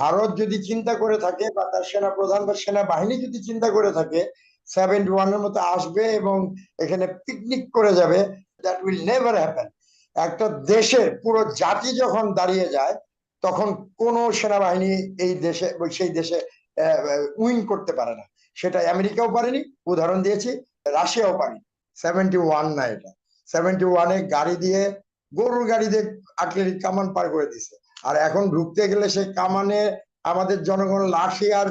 ভারত যদি চিন্তা করে থাকে বা তার সেনা প্রধান বা সেনাবাহিনী যদি চিন্তা করে থাকে সেভেন্টি ওয়ানের মতো আসবে এবং এখানে পিকনিক করে যাবে দ্যাট উইল নেভার হ্যাপেন একটা দেশের পুরো জাতি যখন দাঁড়িয়ে যায়, তখন কোন সেনাবাহিনী এই দেশে, সেই দেশে উইন করতে পারে না। সেটা আমেরিকাও পারেনি, উদাহরণ দিয়েছি, রাশিয়াও পারেনি। সেভেন্টি ওয়ান না এটা। সেভেন্টি ওয়ানে গাড়ি দিয়ে, গরুর গাড়ি দিয়ে আর্টিলারি কামান পার করে দিছে আর এখন ঢুকতে গেলে সে কামানে আমাদের জনগণ লাঠি আর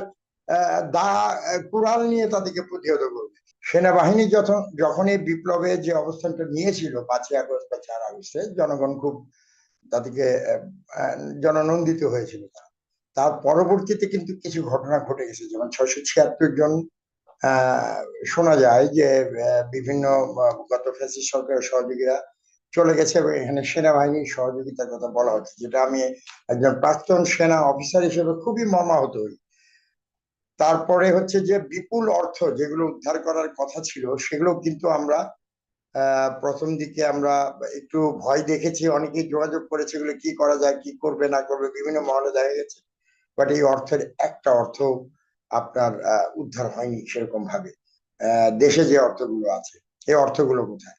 দা, কুড়াল নিয়ে তাদেরকে প্রতিহত করবে। সেনাবাহিনী যখন এই বিপ্লবে যে অবস্থানটা নিয়েছিল পাঁচই আগস্ট বা চার আগস্টে, জনগণ খুব তাদেরকে জননন্দিত হয়েছিল তারা। পরবর্তীতে কিন্তু কিছু ঘটনা ঘটে গেছে। যেমন ছয়শো ছিয়াত্তর জন শোনা যায় যে বিভিন্ন গত ফ্যাসিস সরকারের সহযোগীরা চলে গেছে এবং এখানে সেনাবাহিনীর সহযোগিতার কথা বলা হচ্ছে, যেটা আমি একজন প্রাক্তন সেনা অফিসার হিসেবে খুবই মর্মাহত হই। তারপরে হচ্ছে যে বিপুল অর্থ যেগুলো উদ্ধার করার কথা ছিল, সেগুলো কিন্তু আমরা প্রথম দিকে আমরা একটু ভয় দেখেছি, অনেকেই যোগাযোগ করেছে এগুলো কি করা যায়, কি করবে, না করবে, বিভিন্ন মহলে দেখা গেছে। বাট এই অর্থের একটা অর্থ আপনার উদ্ধার হয়নি সেরকম ভাবে দেশে যে অর্থগুলো আছে, এই অর্থগুলো কোথায়?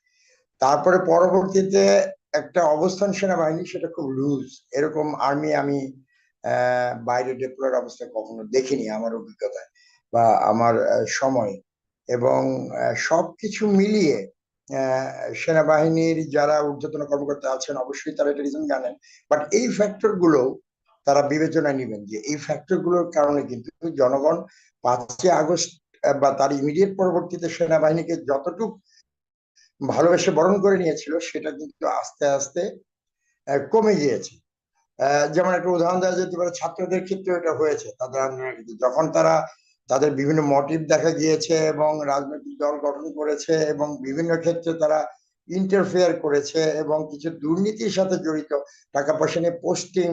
তারপরে পরবর্তীতে একটা অবস্থান সেনাবাহিনী, সেটা খুব লুজ এরকম আর্মি আমি বাইরে ডেপ্লয়ের অবস্থায় কখনো দেখিনি আমার অভিজ্ঞতায় বা আমার সময়। এবং সবকিছু মিলিয়ে সেনাবাহিনীর যারা ঊর্ধ্বতন কর্মকর্তা আছেন, অবশ্যই তারা এটা রিজন জানেন। বাট এই ফ্যাক্টরগুলো তারা বিবেচনায় নেবেন যে এই ফ্যাক্টরগুলোর কারণে কিন্তু জনগণ পাঁচই আগস্ট বা তার ইমিডিয়েট পরবর্তীতে সেনাবাহিনীকে যতটুকু ভালোবেসে বরণ করে নিয়েছিল, সেটা কিন্তু আস্তে আস্তে কমে গিয়েছে। যেমন একটা উদাহরণ দেওয়া যেতে পারে, ছাত্রদের ক্ষেত্রে এটা হয়েছে। তাদের আন্দোলনের যখন তারা তাদের বিভিন্ন মোটিভ দেখা গিয়েছে এবং রাজনৈতিক দল গঠন করেছে এবং বিভিন্ন ক্ষেত্রে তারা ইন্টারফেয়ার করেছে এবং কিছু দুর্নীতির সাথে জড়িত টাকা পয়সা নিয়ে পোস্টিং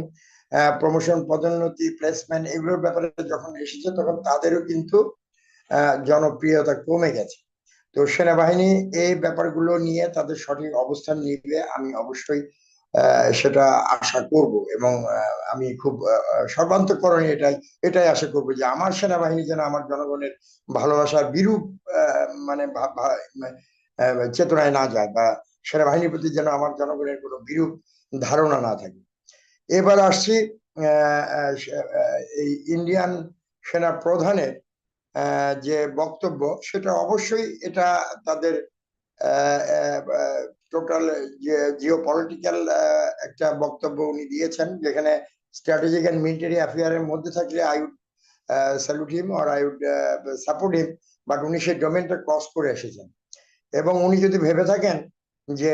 প্রমোশন পদোন্নতি প্লেসমেন্ট এগুলোর ব্যাপারে যখন এসেছে তখন তাদেরও কিন্তু জনপ্রিয়তা কমে গেছে। তো সেনাবাহিনী এই ব্যাপারগুলো নিয়ে তাদের সঠিক অবস্থান নিবে, আমি অবশ্যই সেটা আশা করব এবং আমি খুব সর্বান্তকরণে এটাই এটাই আশা করব যে আমার সেনাবাহিনী যেন আমার জনগণের ভালোবাসার বিরূপ মানে চেতনায় না যায় বা সেনাবাহিনীর প্রতি যেন আমার জনগণের কোনো বিরূপ ধারণা না থাকে। এবার আসছি এই ইন্ডিয়ান সেনা প্রধানের যে বক্তব্য, সেটা অবশ্যই এটা তাদের টোটাল জিও পলিটিক্যাল একটা বক্তব্য উনি দিয়েছেন, যেখানে স্ট্র্যাটেজিক অ্যান্ড মিলিটারি অ্যাফেয়ারের মধ্যে থাকলে I would salute him or I would support him but উনি সেই ডোমেনটা ক্রস করে এসেছেন। এবং উনি যদি ভেবে থাকেন যে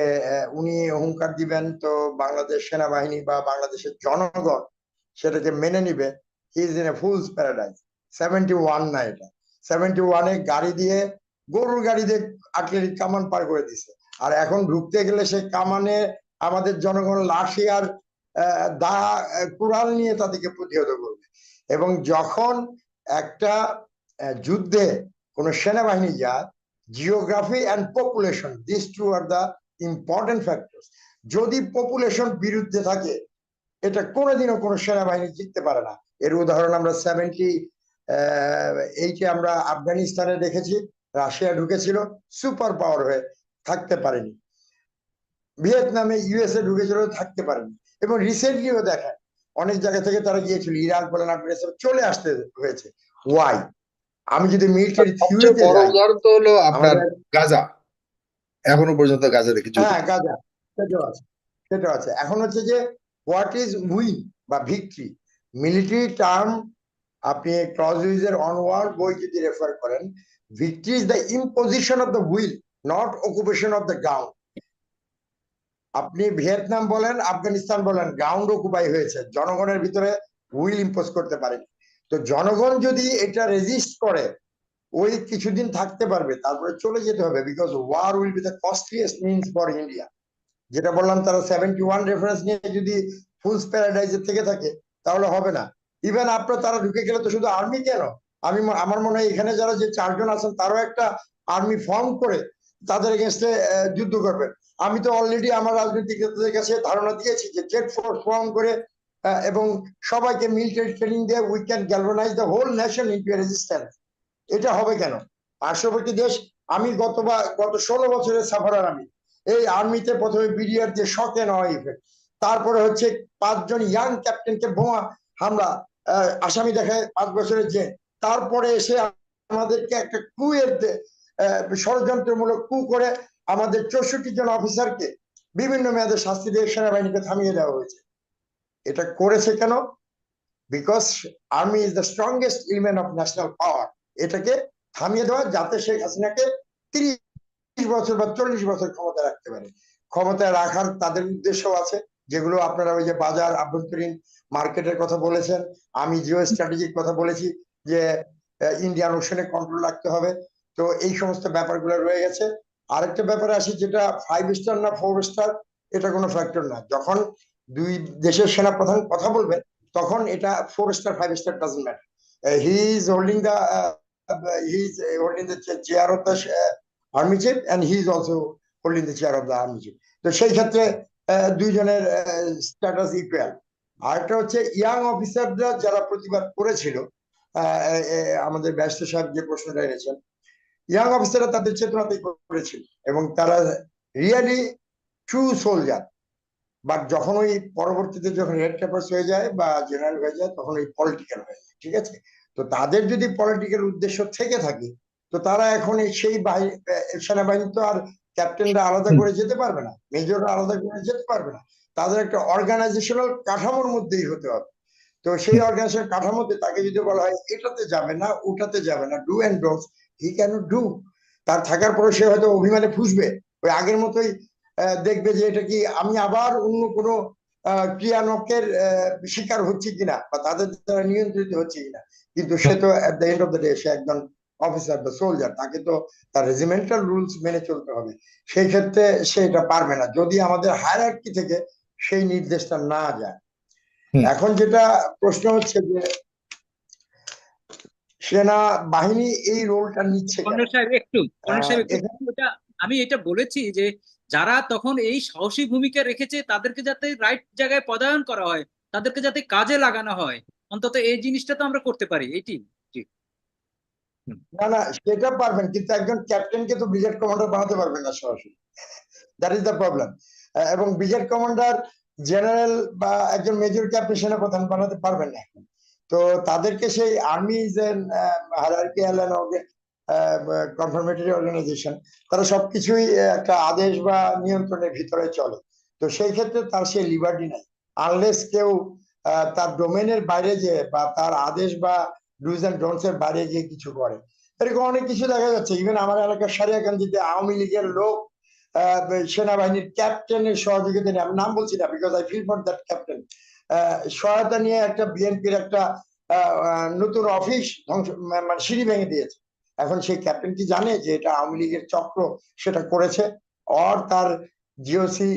উনি হুঙ্কার দিবেন তো বাংলাদেশ সেনাবাহিনী বা বাংলাদেশের জনগণ সেটাকে মেনে নিবে he is in a fool's paradise seventy one না এটা সেভেন্টি ওয়ানে গাড়ি দিয়ে, গরুর গাড়ি দিয়ে আর্টিলারি কামান পার করে দিছে। আর এখন ঢুকতে গেলে সে কামানে আমাদের জনগণ লাশি আর দা কুড়াল নিয়ে তাদেরকে প্রতিহত করবে। এবং যখন একটা যুদ্ধে কোন সেনাবাহিনী যায় geography and population this two are the important factor যদি পপুলেশন বিরুদ্ধে থাকে, এটা কোনোদিনও কোনো সেনাবাহিনী জিততে পারে না। এর উদাহরণ আমরা সেভেন্টি এইটে আমরা আফগানিস্তানে দেখেছি রাশিয়া ঢুকেছিল সুপার পাওয়ার হয়ে থাকতে পারেনি। ভিয়েতনামে ইউএসএ ঢুকেছিল থাকতে পারেনি। এবং রিসেন্টলিও দেখেন অনেক জায়গা থেকে তারা গিয়েছিল ইরাক বলেন আফগানিস্তান চলে আসতে হয়েছে। ওয়াই আমি যদি মিলিটারি থিওরিতে উদাহরণ তো হলো আপনার গাজা। এখনও পর্যন্ত গাজা দেখেছি। হ্যাঁ গাজা। সেটাও আছে সেটাও আছে। এখন হচ্ছে যে হোয়াট ইজ উইন বা ভিক্টরি মিলিটারি টার্ম আপনি ক্লজুইজের অনওয়ার বই যদি রেফার করেন victory is the imposition of the will not occupation of the ground আপনি ভিয়েতনাম বলেন, আফগানিস্তান বলেন গ্রাউন্ড অকুপাই হয়েছে, জনগণের ভিতরে উইল ইম্পোজ করতে পারেনি। তো জনগণ যদি এটা রেজিস্ট করে, ওই কিছুদিন থাকতে পারবে, তারপরে চলে যেতে হবে because war will be the costliest means for India যেটা বললাম, তারা সেভেন্টি ওয়ান রেফারেন্স নিয়ে যদি ফুলস প্যারাডাইজের থেকে থাকে, তাহলে হবে না। ইভেন আপনার তারা ঢুকে গেলে তো শুধু আর্মি কেন? আমি আমার মনে হয় এখানে যারা যে চারজন আছেন, তারও একটা আর্মি ফর্ম করে তাদের এগেনস্টে যুদ্ধ করবেন। আমি তো অলরেডি আমার রাজনৈতিক নেতাদের কাছে ধারণা দিয়েছি যে জেট ফোর্স ফর্ম করে এবং সবাইকে মিলিটারি ট্রেনিং দিয়ে we can galvanise the whole nation into resistance এটা হবে কেন? পার্শ্ববর্তী দেশ, আমি গতবার, গত ষোলো বছরের সাফারার আমি। এই আর্মিতে প্রথমে বিডিআর যে শকে নেওয়া ইফেক্ট তারপরে হচ্ছে পাঁচজন ইয়াং ক্যাপ্টেনকে বোমা হামলা। আসামি দেখায় পাঁচ বছরের যে তারপরে এসে আমাদেরকে একটা দে- আহ, ষড়যন্ত্রমূলক কু করে আমাদের চৌষট্টি জন অফিসারকে বিভিন্ন মেয়াদে শাস্তি দিয়ে সেনাবাহিনীকে থামিয়ে দেওয়া হয়েছে। এটা করেছে কেন? Because army is the strongest element of national power এটাকে থামিয়ে দেওয়া যাতে শেখ হাসিনাকে তিরিশ বছর বা চল্লিশ বছর ক্ষমতা রাখতে পারে। ক্ষমতায় রাখার তাদের উদ্দেশ্য আছে। যেগুলো আপনারা ওই যে বাজার আভ্যন্তরীণ মার্কেটের কথা বলেছেন, আমি জিও স্ট্র্যাটেজিক কথা বলেছি যে ইন্ডিয়ান ওশনে কন্ট্রোল রাখতে হবে। তো এই সমস্ত ব্যাপারগুলো রয়ে গেছে। আরেকটা ব্যাপারে আসি যেটা ফাইভ স্টার না ফোর স্টার এটা কোনো ফ্যাক্টর না। যখন দুই দেশের সেনা প্রধান কথা বলবেন, তখন এটা four star five star doesn't matter he is holding the he is holding the chair of the army chief and he is also holding the chair of the army chief তো সেই ক্ষেত্রে দুইজনের স্ট্যাটাস ইকুয়াল আরেকটা হচ্ছে young অফিসাররা যারা প্রতিবাদ করেছিল আমাদের ব্যস্ত সাহেব যে প্রশ্নটা এনেছেন ইয়াং অফিসাররা তাদের চেতনাতেই করেছিল এবং তারা রিয়েলি ট্রু সোলজার বাট যখন ওই পরবর্তীতে যখন রেড ক্যাপার্স হয়ে যায় বা জেনারেল হয়ে যায়, তখন ওই পলিটিক্যাল হয়ে যায়, ঠিক আছে? তো তাদের যদি পলিটিক্যাল উদ্দেশ্য থেকে থাকে, তো তারা এখন সেই সেনাবাহিনী তো আর ক্যাপ্টেনরা আলাদা করে যেতে পারবে না মেজররা আলাদা করে যেতে পারবে না। তাদের একটা অর্গানাইজেশনাল কাঠামোর মধ্যেই হতে হবে। তো সেই অর্গানাইজেশন কাঠামোতে তাকে যদি বলা হয় এটাতে যাবে না ওটাতে যাবে না do and don'ts he can do তার থাকার পরে সে হয়তো অভিমানে ফুসবে। ওই আগের মতোই দেখবে যে এটা কি আমি আবার অন্য কোনো ক্রিয়ানকের শিকার হচ্ছে কিনা বা তাদের দ্বারা নিয়ন্ত্রিত হচ্ছে কিনা। কিন্তু সে তো at the end of the day সে একজন অফিসার বা সোলজার তাকে তো তার রেজিমেন্টাল রুলস মেনে চলতে হবে। সেই ক্ষেত্রে সে এটা পারবে না। যদি আমাদের হায়ারার্কি থেকে সেই নির্দেশটা না যায়। এখন যেটা প্রশ্ন হচ্ছে যে সেনা বাহিনী এই রোলটা নিচ্ছে একটু এটা আমি এটা বলেছি যে যারা তখন এই সাহসী ভূমিকা রেখেছে তাদেরকে যাতে রাইট জায়গায় পদায়ন করা হয় তাদেরকে যাতে কাজে লাগানো হয় অন্তত এই জিনিসটা তো আমরা করতে পারি। এইটি না না, সেটা পারবেন, কিন্তু একজন ক্যাপ্টেনকে তো ব্রিগেড কমান্ডার বানাতে পারবেন না সরাসরি। দ্যাট ইজ দ্য প্রবলেম এবং ব্রিগেড কমান্ডার জেনারেল বা একজন মেজর ক্যাপ্টেন সেনাপ্রধান বানাতে পারবেন না এখন। তো তাদেরকে সেই আর্মি কনফার্মেটরি অর্গানাইজেশন তারা সবকিছুই একটা আদেশ বা নিয়ন্ত্রণের ভিতরে চলে। তো সেই ক্ষেত্রে তার সেই লিবার্টি নাই। আনলেস কেউ তার ডোমেনের বাইরে যে বা তার আদেশ বা ডুজ অ্যান্ড ডোন্টস এর বাইরে গিয়ে কিছু করে। এরকম অনেক কিছু দেখা যাচ্ছে। ইভেন আমার এলাকার সারিয়াকান্দিতে আওয়ামী লীগের লোক সেনাবাহিনীর ক্যাপ্টেনের সহযোগিতা নিয়ে, আমি নাম বলছি না because I feel for that captain সহায়তা নিয়ে একটা বিএনপির একটা নতুন অফিস ধ্বংস মানে সিঁড়ি ভেঙে দিয়েছে। এখন সেই ক্যাপ্টেন কি জানে যে এটা আওয়ামী লীগের চক্র সেটা করেছে? অর তার জিওসি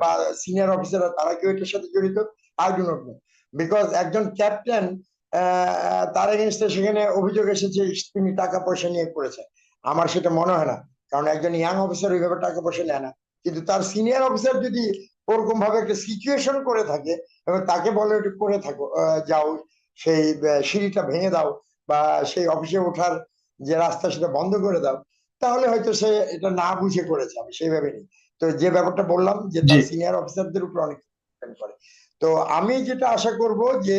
বা সিনিয়র অফিসাররা তারা কেউ এটার সাথে জড়িত? I do not know because একজন ক্যাপ্টেন তার এগেনস্টে সেখানে অভিযোগ এসেছে তিনি টাকা পয়সা নিয়ে করেছেন। আমার সেটা মনে হয় না কারণ একজন ইয়াং অফিসার ওইভাবে টাকা পয়সা নেয় না। কিন্তু তার সিনিয়র অফিসার যদি ওরকম ভাবে একটা সিচুয়েশন করে থাকে এবং তাকে বলে করে থাকো যাও সেই সিঁড়িটা ভেঙে দাও বা সেই অফিসে ওঠার যে রাস্তা সেটা বন্ধ করে দাও তাহলে হয়তো সে এটা না বুঝে করেছে আমি সেইভাবে নিই। তো যে ব্যাপারটা বললাম যে। সিনিয়র অফিসারদের উপর অনেক করে। তো আমি যেটা আশা করব যে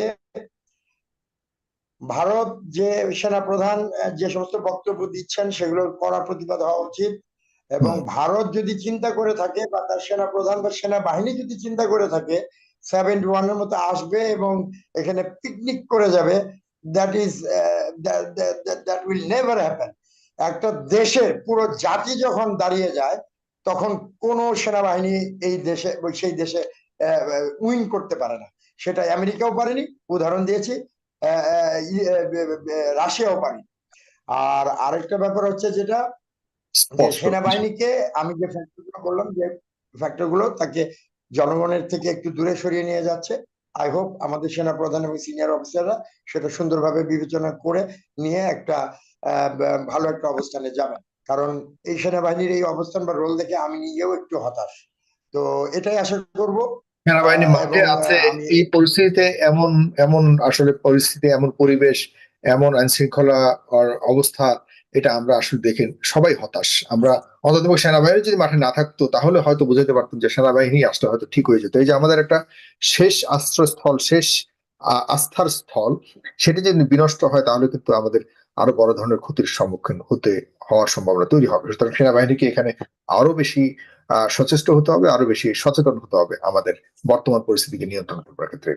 ভারত যে সেনাপ্রধান আহ, যে সমস্ত বক্তব্য দিচ্ছেন সেগুলোর কড়া প্রতিবাদ হওয়া উচিত। এবং ভারত যদি চিন্তা করে থাকে বা তার সেনাপ্রধান বা সেনাবাহিনী যদি চিন্তা করে থাকে সেভেন্টি ওয়ানের মতো আসবে এবং এখানে পিকনিক করে যাবে that is that will never happen একটা দেশের পুরো জাতি যখন দাঁড়িয়ে যায় তখন কোন সেনাবাহিনী এই দেশে সেই দেশে উইন করতে পারে না। সেটা আমেরিকাও পারেনি উদাহরণ দিয়েছি। রাশিয়াও পারেনি আর আরেকটা ব্যাপার হচ্ছে যেটা সেনাবাহিনীকে আমি যে ফ্যাক্টরগুলো বললাম যে ফ্যাক্টরগুলো তাকে জনগণের থেকে একটু দূরে সরিয়ে নিয়ে যাচ্ছে। আই হোপ আমাদের সেনা প্রধান এবং সিনিয়র অফিসাররা সেটা সুন্দরভাবে বিবেচনা করে নিয়ে একটা আহ, ভালো একটা অবস্থানে যাবেন। কারণ এই সেনাবাহিনীর এই অবস্থান বা রোল দেখে আমি নিজেও একটু হতাশ। তো এটাই আশা করব। সেনাবাহিনী মাঠে আছে এই পরিস্থিতিতে এমন এমন আসলে পরিস্থিতি এমন পরিবেশ এমন আইন শৃঙ্খলা অবস্থা এটা আমরা আসলে দেখে সবাই হতাশ। আমরা অন্তত সেনাবাহিনী যদি মাঠে না থাকতো তাহলে হয়তো বুঝাতে পারতাম যে সেনাবাহিনী আসলে হয়তো ঠিক হয়ে যেত। এই যে আমাদের একটা শেষ আশ্রয়স্থল শেষ আস্থার স্থল সেটা যদি বিনষ্ট হয় তাহলে কিন্তু আমাদের আরও বড় ধরনের ক্ষতির সম্মুখীন হতে হওয়ার সম্ভাবনা তৈরি হবে। সুতরাং সেনাবাহিনীকে এখানে আরও বেশি সচেষ্ট হতে হবে, আরও বেশি সচেতন হতে হবে আমাদের বর্তমান পরিস্থিতিকে নিয়ন্ত্রণ করার ক্ষেত্রে।